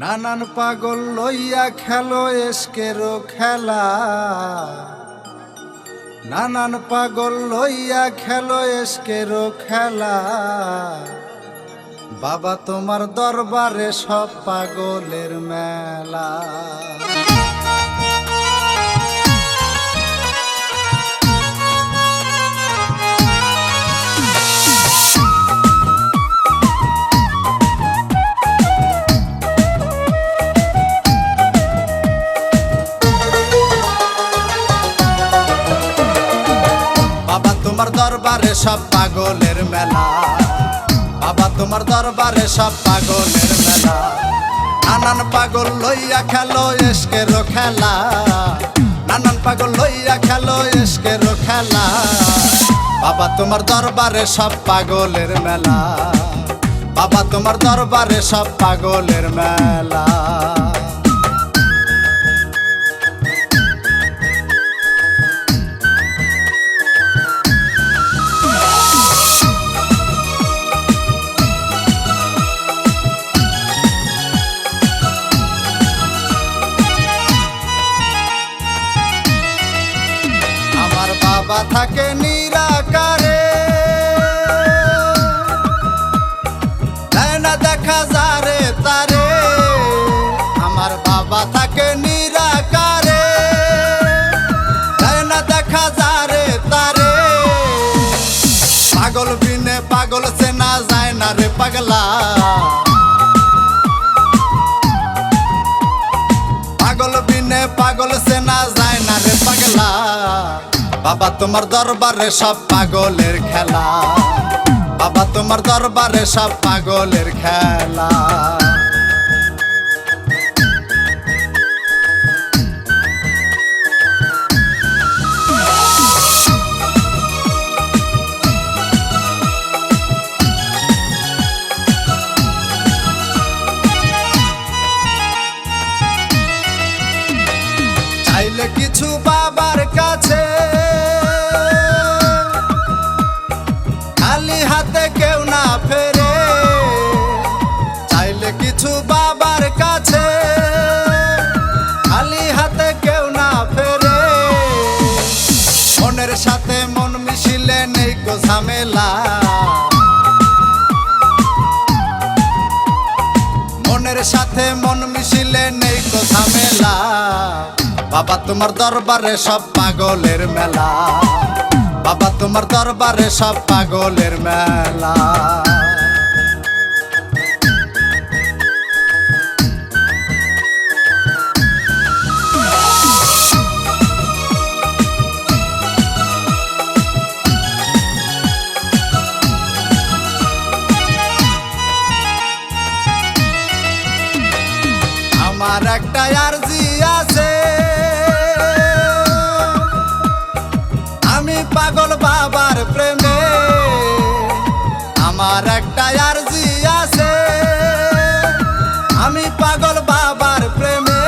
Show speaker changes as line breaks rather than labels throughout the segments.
নানান পাগল লইয়া খেলো এসকেরো খেলা। নানান পাগল লইয়া খেলো এসকেরো খেলা। বাবা তোমার দরবারে সব পাগলের মেলা। দরবারে সব পাগলের মেলা। বাবা, তোমার দরবারে সব পাগলের মেলা। নানান পাগল লইয়া খেলো এসকেরো খেলা। নানান পাগল লইয়া খেলো এসকেরো খেলা। বাবা, তোমার দরবারে সব পাগলের মেলা। বাবা, তোমার দরবারে সব পাগলের মেলা। থাকে নিরাকারে। না দেখা যারে তারে। আমার বাবা থাকে নিরাকারে। না দেখা যারে তারে। পাগল বিনে পাগল সে না যায় না রে পাগল। বাবা তোমার দরবারে সব পাগলের খেলা। বাবা তোমার দরবারে সব পাগলের খেলা। কিছু বাবার না ফেরে। চাইলে কিছু বাবার কাছে, খালি হাতে কেউ না ফেরে। মনের সাথে মন মিশিলে নেই কো ঝামেলা। মনের সাথে মন মিশিলে নেই তো ঝামেলা। বাবা, তোমার দরবারে সব পাগলের মেলা। তোমার দরবারে সব পাগলের মেলা। আমার একটা আরজি আমার একটা আরজি আছে। আমি পাগল বাবার প্রেমে।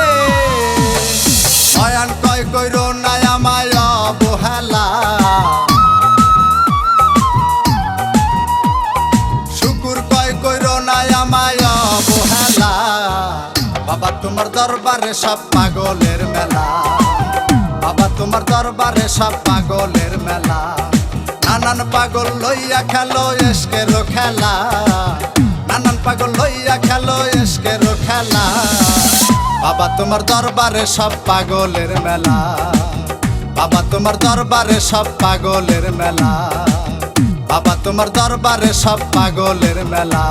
বয়ান কয় কইর নাই আমায় অবহেলা। শুকুর কয় কইর নাই আমায় অবহেলা। বাবা, তোমার দরবারে সব পাগলের মেলা। বাবা, তোমার দরবারে সব পাগলের মেলা। নানান পাগল লইয়া খেলো এসকেরো খেলা। নানান পাগল লইয়া খেলো এসকেরো খেলা। বাবা, তোমার দরবারে সব পাগলের মেলা। বাবা, তোমার দরবারে সব পাগলের মেলা। বাবা, তোমার দরবারে সব পাগলের মেলা।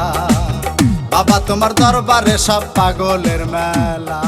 বাবা, তোমার দরবারে সব পাগলের মেলা।